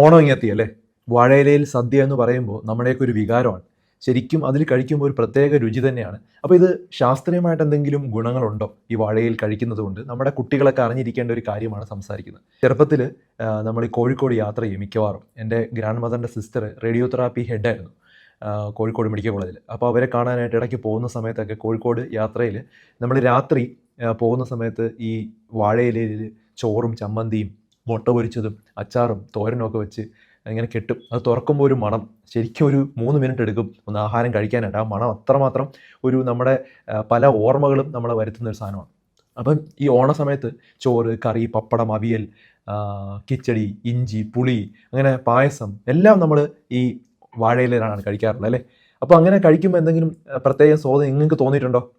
ഓണം ഇങ്ങെത്തി അല്ലേ? വാഴയിലയിൽ സദ്യ എന്ന് പറയുമ്പോൾ നമ്മുടെയൊക്കെ ഒരു വികാരമാണ്. ശരിക്കും അതിൽ കഴിക്കുമ്പോൾ ഒരു പ്രത്യേക രുചി തന്നെയാണ്. അപ്പോൾ ഇത് ശാസ്ത്രീയമായിട്ട് എന്തെങ്കിലും ഗുണങ്ങളുണ്ടോ ഈ വാഴയിൽ കഴിക്കുന്നത് കൊണ്ട്? നമ്മുടെ കുട്ടികളൊക്കെ അറിഞ്ഞിരിക്കേണ്ട ഒരു കാര്യമാണ് സംസാരിക്കുന്നത്. ചെറുപ്പത്തിൽ നമ്മൾ ഈ കോഴിക്കോട് യാത്ര ചെയ്യും മിക്കവാറും. എന്റെ ഗ്രാൻഡ് മദറിന്റെ സിസ്റ്റർ റേഡിയോ തെറാപ്പി ഹെഡായിരുന്നു കോഴിക്കോട് മെഡിക്കൽ കോളേജിൽ. അപ്പോൾ അവരെ കാണാനായിട്ട് ഇടയ്ക്ക് പോകുന്ന സമയത്തൊക്കെ കോഴിക്കോട് യാത്രയിൽ നമ്മൾ രാത്രി പോകുന്ന സമയത്ത് ഈ വാഴയിലയിൽ ചോറും ചമ്മന്തിയും മുട്ട പൊരിച്ചതും അച്ചാറും തോരനും ഒക്കെ വെച്ച് ഇങ്ങനെ കെട്ടും. അത് തുറക്കുമ്പോൾ ഒരു മണം. ശരിക്കും ഒരു മൂന്ന് മിനിറ്റ് എടുക്കും. ഒന്ന് ആഹാരം കഴിക്കാനായിട്ട്. ആ മണം അത്രമാത്രം ഒരു നമ്മുടെ പല ഓർമ്മകളും നമ്മളെ വരുത്തുന്ന ഒരു സാധനമാണ്. അപ്പം ഈ ഓണ സമയത്ത് ചോറ് കറി പപ്പടം അവിയൽ കിച്ചടി ഇഞ്ചി പുളി അങ്ങനെ പായസം എല്ലാം നമ്മൾ ഈ വാഴയിലാണ് കഴിക്കാറുള്ളത് അല്ലേ? അപ്പോൾ അങ്ങനെ കഴിക്കുമ്പോൾ എന്തെങ്കിലും പ്രത്യേകം പ്രത്യേക സ്വാദം നിങ്ങൾക്ക് തോന്നിയിട്ടുണ്ടോ?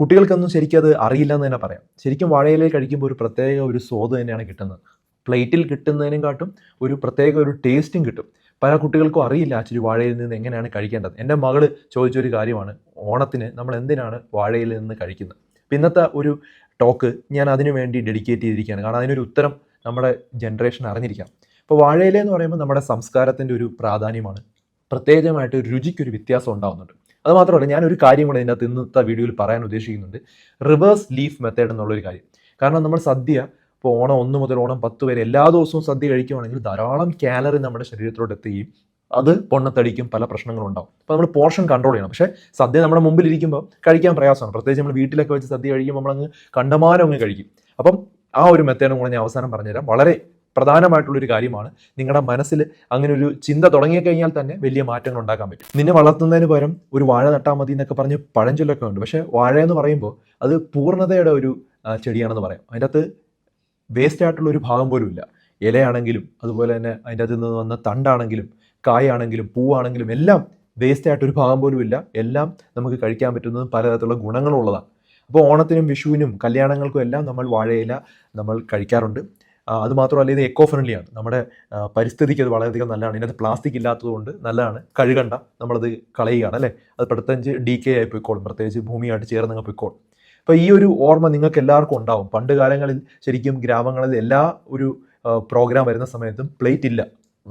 കുട്ടികൾക്കൊന്നും ശരിക്കും അത് അറിയില്ല എന്ന് തന്നെ പറയാം. ശരിക്കും വാഴയിലയിൽ കഴിക്കുമ്പോൾ ഒരു പ്രത്യേക ഒരു സ്വാദ് തന്നെയാണ് കിട്ടുന്നത്. പ്ലേറ്റിൽ കിട്ടുന്നതിനും കാട്ടും ഒരു പ്രത്യേക ഒരു ടേസ്റ്റും കിട്ടും. പല കുട്ടികൾക്കും അറിയില്ല ആക്ച്വലി വാഴയിൽ നിന്ന് എങ്ങനെയാണ് കഴിക്കേണ്ടത്. എന്റെ മകൾ ചോദിച്ചൊരു കാര്യമാണ് ഓണത്തിന് നമ്മൾ എന്തിനാണ് വാഴയിൽ നിന്ന് കഴിക്കുന്നത്? അപ്പം ഇന്നത്തെ ഒരു ടോക്ക് ഞാൻ അതിനു വേണ്ടി ഡെഡിക്കേറ്റ് ചെയ്തിരിക്കുകയാണ്. കാരണം അതിനൊരു ഉത്തരം നമ്മുടെ ജനറേഷൻ അറിഞ്ഞിരിക്കാം. അപ്പോൾ വാഴയില എന്ന് പറയുമ്പോൾ നമ്മുടെ സംസ്കാരത്തിന്റെ ഒരു പ്രാധാന്യമാണ്. പ്രത്യേകമായിട്ട് രുചിക്കൊരു വ്യത്യാസം ഉണ്ടാകുന്നുണ്ട് അത് മാത്രമല്ല ഞാനൊരു കാര്യം കൂടെ ഇതിനകത്ത് ഇന്നത്തെ വീഡിയോയിൽ പറയാൻ ഉദ്ദേശിക്കുന്നുണ്ട്. റിവേഴ്സ് ലീഫ് മെത്തേഡ് എന്നുള്ളൊരു കാര്യം. കാരണം നമ്മൾ സദ്യ ഇപ്പോൾ ഓണം ഒന്ന് മുതൽ ഓണം പത്ത് വരെ എല്ലാ ദിവസവും സദ്യ കഴിക്കുകയാണെങ്കിൽ ധാരാളം കാലറി നമ്മുടെ ശരീരത്തിലോട്ട് എത്തുകയും അത് പൊണ്ണത്തടിക്കും പല പ്രശ്നങ്ങളും ഉണ്ടാവും. അപ്പോൾ നമ്മൾ പോർഷൻ കൺട്രോൾ ചെയ്യണം. പക്ഷേ സദ്യ നമ്മുടെ മുമ്പിൽ ഇരിക്കുമ്പോൾ കഴിക്കാൻ പ്രയാസമാണ്. പ്രത്യേകിച്ച് നമ്മൾ വീട്ടിലൊക്കെ വെച്ച് സദ്യ കഴിക്കുമ്പോൾ നമ്മളങ്ങ് കണ്ടമാനം അങ്ങ് കഴിക്കും. അപ്പം ആ ഒരു മെത്തേഡും കൂടെ ഞാൻ അവസാനം പറഞ്ഞുതരാം. വളരെ പ്രധാനമായിട്ടുള്ളൊരു കാര്യമാണ് നിങ്ങളുടെ മനസ്സിൽ അങ്ങനെ ഒരു ചിന്ത തുടങ്ങി കഴിഞ്ഞാൽ തന്നെ വലിയ മാറ്റങ്ങൾ ഉണ്ടാക്കാൻ പറ്റും. നിന്നെ വളർത്തുന്നതിന് പകരം ഒരു വാഴ നട്ടാൽ മതി എന്നൊക്കെ പറഞ്ഞ് പഴഞ്ചൊല്ലൊക്കെ ഉണ്ട്. പക്ഷേ വാഴ എന്ന് പറയുമ്പോൾ അത് പൂർണതയുടെ ഒരു ചെടിയാണെന്ന് പറയാം. അതിന്റെ അകത്ത് വേസ്റ്റ് ആയിട്ടുള്ള ഒരു ഭാഗം പോലും ഇല്ല. ഇലയാണെങ്കിലും അതുപോലെ തന്നെ അതിന്റെ അകത്ത് നിന്ന് വന്ന തണ്ടാണെങ്കിലും കായാണെങ്കിലും പൂവാണെങ്കിലും എല്ലാം വേസ്റ്റ് ആയിട്ട് ഒരു ഭാഗം പോലും ഇല്ല. എല്ലാം നമുക്ക് കഴിക്കാൻ പറ്റുന്നതും പലതരത്തിലുള്ള ഗുണങ്ങളുള്ളതാണ് അപ്പോൾ ഓണത്തിനും വിഷുവിനും കല്യാണങ്ങൾക്കും എല്ലാം നമ്മൾ വാഴയില നമ്മൾ കഴിക്കാറുണ്ട്. അതുമാത്രമല്ല മാത്രമല്ല ഇത് എക്കോ ഫ്രണ്ട്ലിയാണ് നമ്മുടെ പരിസ്ഥിതിക്ക് അത് വളരെയധികം നല്ലതാണ്. ഇതിനകത്ത് പ്ലാസ്റ്റിക് ഇല്ലാത്തതുകൊണ്ട് നല്ലതാണ്. കഴുകണ്ട നമ്മളത് കളയുകയാണ് അല്ലേ? അത് പ്രത്യേകിച്ച് ഡി കെ ആയി പോയിക്കോളും. പ്രത്യേകിച്ച് ഭൂമിയായിട്ട് ചേർന്നങ്ങ് പോയിക്കോളും. അപ്പോൾ ഈ ഒരു ഓർമ്മ നിങ്ങൾക്ക് എല്ലാവർക്കും ഉണ്ടാവും. പണ്ട് കാലങ്ങളിൽ ശരിക്കും ഗ്രാമങ്ങളിൽ എല്ലാ ഒരു പ്രോഗ്രാം വരുന്ന സമയത്തും പ്ലേറ്റ് ഇല്ല.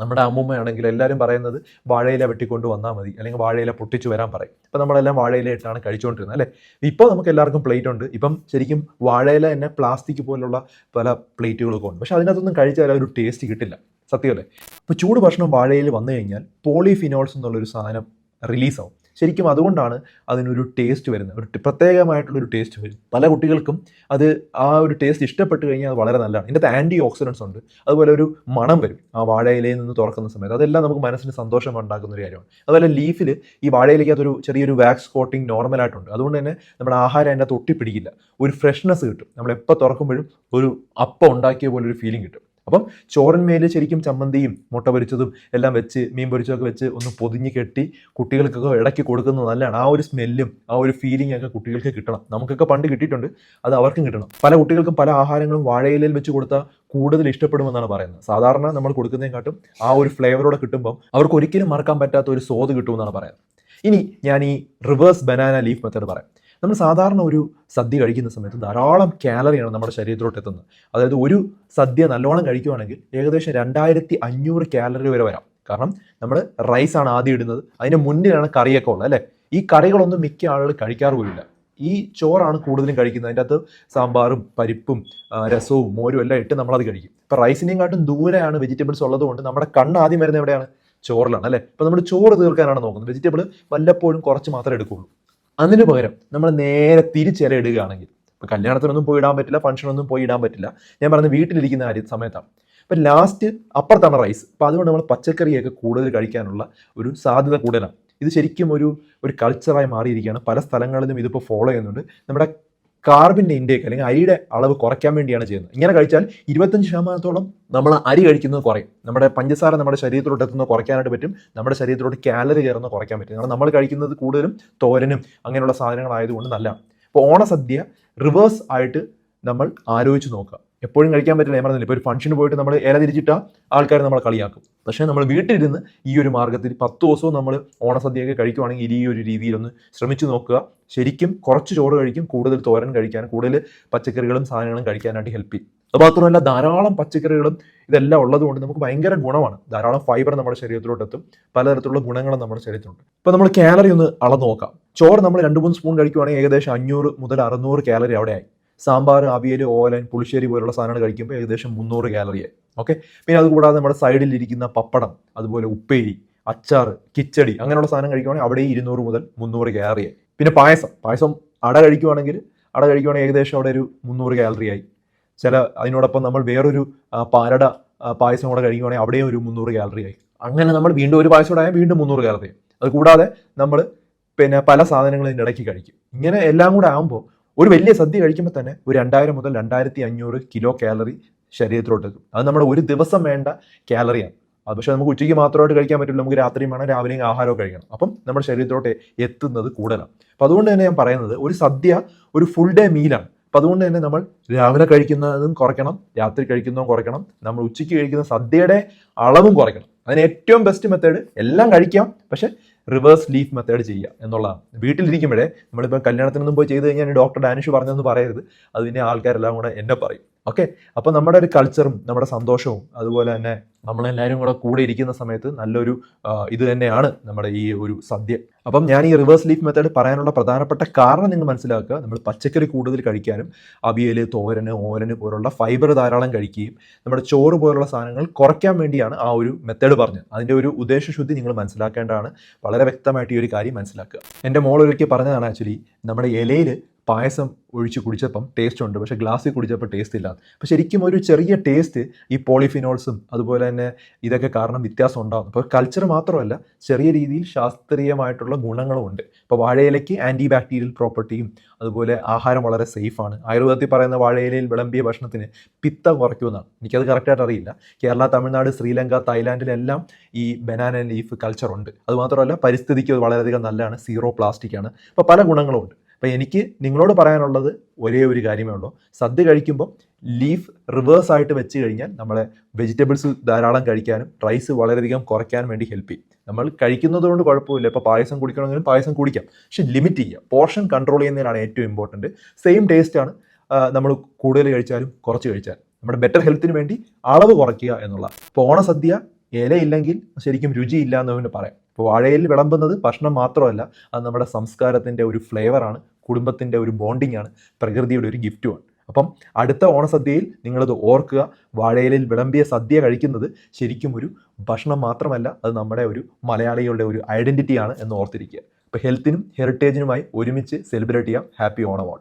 നമ്മുടെ അമ്മൂമ്മയാണെങ്കിൽ എല്ലാവരും പറയുന്നത് വാഴയില വെട്ടിക്കൊണ്ട് വന്നാൽ മതി അല്ലെങ്കിൽ വാഴയില പൊട്ടിച്ചു വരാൻ പറയും. ഇപ്പം നമ്മളെല്ലാം വാഴയില ഇട്ടാണ് കഴിച്ചുകൊണ്ടിരുന്നത് അല്ലേ? ഇപ്പോൾ നമുക്ക് എല്ലാവർക്കും പ്ലേറ്റ് ഉണ്ട്. ഇപ്പം ശരിക്കും വാഴയില തന്നെ പ്ലാസ്റ്റിക് പോലുള്ള പല പ്ലേറ്റുകളൊക്കെ ഉണ്ട്. പക്ഷേ അതിനകത്തൊന്നും കഴിച്ചാൽ ഒരു ടേസ്റ്റ് കിട്ടില്ല. സത്യമല്ലേ അപ്പോൾ ചൂട് ഭക്ഷണം വാഴയിൽ വന്നു കഴിഞ്ഞാൽ പോളിഫിനോൾസ് എന്നുള്ളൊരു സാധനം റിലീസാവും ശരിക്കും അതുകൊണ്ടാണ് അതിനൊരു ടേസ്റ്റ് വരുന്നത്. ഒരു പ്രത്യേകമായിട്ടുള്ളൊരു ടേസ്റ്റ് വരും. പല കുട്ടികൾക്കും അത് ആ ഒരു ടേസ്റ്റ് ഇഷ്ടപ്പെട്ട് കഴിഞ്ഞാൽ അത് വളരെ നല്ലതാണ്. ഇതിന്റെ ആന്റി ഓക്സിഡൻസ് ഉണ്ട്. അതുപോലെ ഒരു മണം വരും. ആ വാഴയിലയിൽ നിന്ന് തുറക്കുന്ന സമയത്ത് അതെല്ലാം നമുക്ക് മനസ്സിന് സന്തോഷം ഉണ്ടാക്കുന്ന ഒരു കാര്യമാണ്. അതുപോലെ ലീഫിൽ ഈ വാഴയിലേക്കകത്തൊരു ചെറിയൊരു വാക്സ് കോട്ടിങ് നോർമലായിട്ടുണ്ട് അതുകൊണ്ട് തന്നെ നമ്മുടെ ആഹാരം അതിന്റെ തൊട്ടി ഒട്ടിപ്പിടിക്കില്ല. ഒരു ഫ്രഷ്നെസ് കിട്ടും. നമ്മൾ എപ്പോൾ തുറക്കുമ്പോഴും ഒരു അപ്പം ഉണ്ടാക്കിയ പോലെ ഒരു ഫീലിംഗ് കിട്ടും. അപ്പം ചോറന്മേൽ ശരിക്കും ചമ്മന്തിയും മുട്ട പൊരിച്ചതും എല്ലാം വെച്ച് മീൻ പൊരിച്ചതൊക്കെ വെച്ച് ഒന്ന് പൊതിഞ്ഞ് കെട്ടി കുട്ടികൾക്കൊക്കെ ഇടയ്ക്ക് കൊടുക്കുന്നത് നല്ലതാണ്. ആ ഒരു സ്മെല്ലും ആ ഒരു ഫീലിംഗ് ഒക്കെ കുട്ടികൾക്ക് കിട്ടണം. നമുക്കൊക്കെ പണ്ട് കിട്ടിയിട്ടുണ്ട്. അത് അവർക്കും കിട്ടണം. പല കുട്ടികൾക്കും പല ആഹാരങ്ങളും വാഴയിലയിൽ വെച്ച് കൊടുത്താൽ കൂടുതൽ ഇഷ്ടപ്പെടുമെന്നാണ് പറയുന്നത്. സാധാരണ നമ്മൾ കൊടുക്കുന്നതിനെക്കാട്ടും ആ ഒരു ഫ്ലേവറോടെ കിട്ടുമ്പോൾ അവർക്ക് ഒരിക്കലും മറക്കാൻ പറ്റാത്ത ഒരു സ്വാദ് കിട്ടുമെന്നാണ് പറയുന്നത്. ഇനി ഞാൻ ഈ റിവേഴ്സ് ബനാന ലീഫ് മെത്തേഡ് പറയാം. നമ്മൾ സാധാരണ ഒരു സദ്യ കഴിക്കുന്ന സമയത്ത് ധാരാളം കാലറിയാണ് നമ്മുടെ ശരീരത്തിലോട്ട് എത്തുന്നത്. അതായത് ഒരു സദ്യ നല്ലോണം കഴിക്കുവാണെങ്കിൽ ഏകദേശം രണ്ടായിരത്തി അഞ്ഞൂറ് കാലറി വരെ വരാം. കാരണം നമ്മൾ റൈസാണ് ആദ്യം ഇടുന്നത്. അതിന് മുന്നിലാണ് കറിയൊക്കെ ഉള്ളത് അല്ലേ? ഈ കറികളൊന്നും മിക്ക ആളുകൾ കഴിക്കാറ് പോലില്ല ഈ ചോറാണ് കൂടുതലും കഴിക്കുന്നത്. അതിന്റെ അകത്ത് സാമ്പാറും പരിപ്പും രസവും മോരും എല്ലാം ഇട്ട് നമ്മളത് കഴിക്കും. ഇപ്പോൾ റൈസിനെയും കാട്ടും ദൂരെയാണ് വെജിറ്റബിൾസ് ഉള്ളതുകൊണ്ട് നമ്മുടെ കണ്ണ് ആദ്യം വരുന്നത് എവിടെയാണ്? ചോറിലാണ് അല്ലേ? അപ്പോൾ നമ്മൾ ചോറ് തീർക്കാനാണ് നോക്കുന്നത്. വെജിറ്റബിൾ വല്ലപ്പോഴും കുറച്ച് മാത്രമേ എടുക്കുള്ളൂ അതിന് പകരം നമ്മൾ നേരെ ഇടുകയാണെങ്കിൽ ഇപ്പോൾ കല്യാണത്തിനൊന്നും പോയി ഇടാൻ പറ്റില്ല ഫംഗ്ഷനൊന്നും പോയി ഇടാൻ പറ്റില്ല. ഞാൻ പറഞ്ഞ വീട്ടിലിരിക്കുന്ന കാര്യം സമയത്താണ്. അപ്പം ലാസ്റ്റ് അപ്പുറത്താണ് റൈസ് അപ്പോൾ അതുകൊണ്ട് നമ്മൾ പച്ചക്കറിയൊക്കെ കൂടുതൽ കഴിക്കാനുള്ള ഒരു സാധ്യത കൂടുതലാണ്. ഇത് ശരിക്കും ഒരു ഒരു കൾച്ചറായി മാറിയിരിക്കുകയാണ്. പല സ്ഥലങ്ങളിലും ഇതിപ്പോൾ ഫോളോ ചെയ്യുന്നുണ്ട്. നമ്മുടെ കാർബിന്റെ ഇൻടേക്ക് അല്ലെങ്കിൽ അരിയുടെ അളവ് കുറയ്ക്കാൻ വേണ്ടിയാണ് ചെയ്യുന്നത്. ഇങ്ങനെ കഴിച്ചാൽ ഇരുപത്തഞ്ച് ശതമാനത്തോളം നമ്മൾ അരി കഴിക്കുന്നത് കുറയും. നമ്മുടെ പഞ്ചസാര നമ്മുടെ ശരീരത്തിലോട്ട് എത്തുന്നത് കുറയ്ക്കാനായിട്ട് പറ്റും. നമ്മുടെ ശരീരത്തിലോട്ട് കാലറി ചേർന്ന് കുറയ്ക്കാൻ പറ്റും. കാരണം നമ്മൾ കഴിക്കുന്നത് കൂടുതലും തോരനും അങ്ങനെയുള്ള സാധനങ്ങളായതുകൊണ്ട് നല്ല അപ്പോൾ ഓണസദ്യ റിവേഴ്സ് ആയിട്ട് നമ്മൾ ആലോചിച്ച് നോക്കുക. എപ്പോഴും കഴിക്കാൻ പറ്റില്ല. ഞാൻ പറഞ്ഞില്ല ഇപ്പോൾ ഒരു ഫംഗ്ഷന് പോയിട്ട് നമ്മൾ ഇല തിരിച്ചിട്ട ആൾക്കാർ നമ്മളെ കളിയാക്കും. പക്ഷേ നമ്മൾ വീട്ടിലിരുന്ന് ഈ ഒരു മാർഗത്തിൽ പത്ത് ദിവസവും നമ്മൾ ഓണസദ്യയൊക്കെ കഴിക്കുവാണെങ്കിൽ ഈ ഒരു രീതിയിലൊന്ന് ശ്രമിച്ചു നോക്കുക. ശരിക്കും കുറച്ച് ചോറ് കഴിക്കും കൂടുതൽ തോരൻ കഴിക്കാൻ കൂടുതൽ പച്ചക്കറികളും സാധനങ്ങളും കഴിക്കാനായിട്ട് ഹെൽപ്പ് ചെയ്യും. അത് മാത്രമല്ല ധാരാളം പച്ചക്കറികളും ഇതെല്ലാം ഉള്ളതുകൊണ്ട് നമുക്ക് ഭയങ്കര ഗുണമാണ്. ധാരാളം ഫൈബർ നമ്മുടെ ശരീരത്തിലോട്ട് എത്തും പലതരത്തിലുള്ള ഗുണങ്ങളും നമ്മുടെ ശരീരത്തിലുണ്ട്. ഇപ്പോൾ നമ്മൾ കാലറി ഒന്ന് അളന്ന് നോക്കാം. ചോറ് നമ്മൾ രണ്ട് മൂന്ന് സ്പൂൺ കഴിക്കുവാണെങ്കിൽ ഏകദേശം അഞ്ഞൂറ് മുതൽ അറുന്നൂറ് കാലറി അവിടെയായി. സാമ്പാർ അവിയൽ ഓലൻ പുളിശ്ശേരി പോലുള്ള സാധനങ്ങൾ കഴിക്കുമ്പോൾ ഏകദേശം മുന്നൂറ് കാലറിയായി ഓക്കെ പിന്നെ അതുകൂടാതെ നമ്മുടെ സൈഡിൽ ഇരിക്കുന്ന പപ്പടം അതുപോലെ ഉപ്പേരി അച്ചാർ കിച്ചടി അങ്ങനെയുള്ള സാധനം കഴിക്കുവാണെങ്കിൽ അവിടെ ഇരുന്നൂറ് മുതൽ മുന്നൂറ് കാലറിയായി പിന്നെ പായസം പായസം അട കഴിക്കുവാണെങ്കിൽ അട കഴിക്കുവാണെങ്കിൽ ഏകദേശം അവിടെ ഒരു മുന്നൂറ് കാലറി ആയി. ചില അതിനോടൊപ്പം നമ്മൾ വേറൊരു പാലട പായസം കൂടെ കഴിക്കുവാണെങ്കിൽ അവിടെയും ഒരു മുന്നൂറ് കാലറി ആയി. അങ്ങനെ നമ്മൾ വീണ്ടും ഒരു പായസം കൂടെ ആയാൽ വീണ്ടും മുന്നൂറ് കാലറി അതുകൂടാതെ അത് കൂടാതെ നമ്മൾ പിന്നെ പല സാധനങ്ങളും ഇടയ്ക്ക് കഴിക്കും. ഇങ്ങനെ എല്ലാം കൂടെ ആകുമ്പോൾ ഒരു വലിയ സദ്യ കഴിക്കുമ്പോൾ തന്നെ ഒരു രണ്ടായിരം മുതൽ രണ്ടായിരത്തി അഞ്ഞൂറ് കിലോ കാലറി ശരീരത്തിലോട്ട് എത്തും. അത് നമ്മുടെ ഒരു ദിവസം വേണ്ട കാലറിയാണ് അത് പക്ഷേ നമുക്ക് ഉച്ചയ്ക്ക് മാത്രമായിട്ട് കഴിക്കാൻ പറ്റില്ല. നമുക്ക് രാത്രിയും വേണം രാവിലെയും ആഹാരമൊക്കെ കഴിക്കണം. അപ്പം നമ്മുടെ ശരീരത്തിലോട്ട് എത്തുന്നത് കൂടുതലാണ്. അപ്പം അതുകൊണ്ട് തന്നെ ഞാൻ പറയുന്നത് ഒരു സദ്യ ഒരു ഫുൾ ഡേ മീലാണ് അപ്പം അതുകൊണ്ട് തന്നെ നമ്മൾ രാവിലെ കഴിക്കുന്നതും കുറയ്ക്കണം രാത്രി കഴിക്കുന്നതും കുറയ്ക്കണം നമ്മൾ ഉച്ചയ്ക്ക് കഴിക്കുന്ന സദ്യയുടെ അളവും കുറയ്ക്കണം. അതിന് ഏറ്റവും ബെസ്റ്റ് മെത്തേഡ് എല്ലാം കഴിക്കാം. പക്ഷെ റിവേഴ്സ് ലീഫ് മെത്തേഡ് ചെയ്യുക എന്നുള്ളതാണ്. വീട്ടിലിരിക്കുമ്പോഴേ നമ്മളിപ്പോൾ കല്യാണത്തിനൊന്നും പോയി ചെയ്ത് കഴിഞ്ഞാൽ ഡോക്ടർ ഡാനിഷ് പറഞ്ഞതെന്ന് പറയരുത്. അത് പിന്നെ ആൾക്കാരെല്ലാം കൂടെ എന്നെ പറയും. ഓക്കെ അപ്പോൾ നമ്മുടെ ഒരു കൾച്ചറും നമ്മുടെ സന്തോഷവും അതുപോലെ തന്നെ നമ്മളെല്ലാവരും കൂടെ കൂടെ ഇരിക്കുന്ന സമയത്ത് നല്ലൊരു ഇത് തന്നെയാണ് നമ്മുടെ ഈ ഒരു സദ്യ. അപ്പം ഞാൻ ഈ റിവേഴ്സ് ലീഫ് മെത്തേഡ് പറയാനുള്ള പ്രധാനപ്പെട്ട കാരണം നിങ്ങൾ മനസ്സിലാക്കുക. നമ്മൾ പച്ചക്കറി കൂടുതൽ കഴിക്കാനും അവിയൽ തോരന് ഓരന് പോലുള്ള ഫൈബർ ധാരാളം കഴിക്കുകയും നമ്മുടെ ചോറ് പോലുള്ള സാധനങ്ങൾ കുറയ്ക്കാൻ വേണ്ടിയാണ് ആ ഒരു മെത്തേഡ് പറഞ്ഞത്. അതിന്റെ ഒരു ഉദ്ദേശശുദ്ധി നിങ്ങൾ മനസ്സിലാക്കേണ്ടതാണ്. വളരെ വ്യക്തമായിട്ട് ഈ ഒരു കാര്യം മനസ്സിലാക്കുക. എന്റെ മോൾ ഒരിക്കൽ പറഞ്ഞതാണ് ആക്ച്വലി നമ്മുടെ ഇലയിൽ പായസം ഒഴിച്ച് കുടിച്ചപ്പം ടേസ്റ്റ് ഉണ്ട്. പക്ഷേ ഗ്ലാസ്സിൽ കുടിച്ചപ്പോൾ ടേസ്റ്റ് ഇല്ല. അപ്പോൾ ശരിക്കും ഒരു ചെറിയ ടേസ്റ്റ് ഈ പോളിഫിനോൾസും അതുപോലെ തന്നെ ഇതൊക്കെ കാരണം വ്യത്യാസം ഉണ്ടാകും അപ്പോൾ കൾച്ചർ മാത്രമല്ല ചെറിയ രീതിയിൽ ശാസ്ത്രീയമായിട്ടുള്ള ഗുണങ്ങളും ഉണ്ട്. ഇപ്പോൾ വാഴയിലയ്ക്ക് ആന്റി ബാക്ടീരിയൽ പ്രോപ്പർട്ടിയും അതുപോലെ ആഹാരം വളരെ സേഫാണ് ആയുർവേദത്തിൽ പറയുന്ന വാഴയിലയിൽ വിളമ്പിയ ഭക്ഷണത്തിന് പിത്തം കുറയ്ക്കുമെന്നാണ്. എനിക്കത് കറക്റ്റായിട്ട് അറിയില്ല. കേരള തമിഴ്നാട് ശ്രീലങ്ക തായ്ലാൻഡിലെല്ലാം ഈ ബനാന ലീഫ് കൾച്ചർ ഉണ്ട്. അതുമാത്രമല്ല പരിസ്ഥിതിക്ക് വളരെയധികം നല്ലതാണ്. സീറോ പ്ലാസ്റ്റിക് ആണ്. അപ്പോൾ പല ഗുണങ്ങളും ഉണ്ട്. അപ്പോൾ എനിക്ക് നിങ്ങളോട് പറയാനുള്ളത് ഒരേ ഒരു കാര്യമേ ഉള്ളൂ. സദ്യ കഴിക്കുമ്പോൾ ലീഫ് റിവേഴ്സ് ആയിട്ട് വെച്ച് കഴിഞ്ഞാൽ നമ്മളെ വെജിറ്റബിൾസ് ധാരാളം കഴിക്കാനും റൈസ് വളരെയധികം കുറയ്ക്കാനും വേണ്ടി ഹെൽപ്പ് ചെയ്യും. നമ്മൾ കഴിക്കുന്നത് കൊണ്ട് കുഴപ്പമില്ല. ഇപ്പോൾ പായസം കുടിക്കണമെങ്കിലും പായസം കുടിക്കാം. പക്ഷെ ലിമിറ്റ് ചെയ്യുക. പോർഷൻ കൺട്രോൾ ചെയ്യുന്നതിനാണ് ഏറ്റവും ഇമ്പോർട്ടന്റ് സെയിം ടേസ്റ്റാണ് നമ്മൾ കൂടുതൽ കഴിച്ചാലും കുറച്ച് കഴിച്ചാലും. നമ്മുടെ ബെറ്റർ ഹെൽത്തിന് വേണ്ടി അളവ് കുറയ്ക്കുക എന്നുള്ള. ഇപ്പോൾ ഓണസദ്യ ഇലയില്ലെങ്കിൽ ശരിക്കും രുചിയില്ല എന്ന് പറയാം. ഇപ്പോൾ വാഴയിൽ വിളമ്പുന്നത് ഭക്ഷണം മാത്രമല്ല അത് നമ്മുടെ സംസ്കാരത്തിന്റെ ഒരു ഫ്ലേവറാണ് കുടുംബത്തിന്റെ ഒരു ബോണ്ടിങ് ആണ് പ്രകൃതിയുടെ ഒരു ഗിഫ്റ്റുമാണ് അപ്പം അടുത്ത ഓണസദ്യയിൽ നിങ്ങളത് ഓർക്കുക വാഴയിലിൽ വിളമ്പിയ സദ്യ കഴിക്കുന്നത് ശരിക്കും ഒരു ഭക്ഷണം മാത്രമല്ല അത് നമ്മുടെ ഒരു മലയാളികളുടെ ഒരു ഐഡന്റിറ്റിയാണ് എന്ന് ഓർത്തിരിക്കുക. അപ്പോൾ ഹെൽത്തിനും ഹെറിറ്റേജിനുമായി ഒരുമിച്ച് സെലിബ്രേറ്റ് ചെയ്യാം. Happy Onam all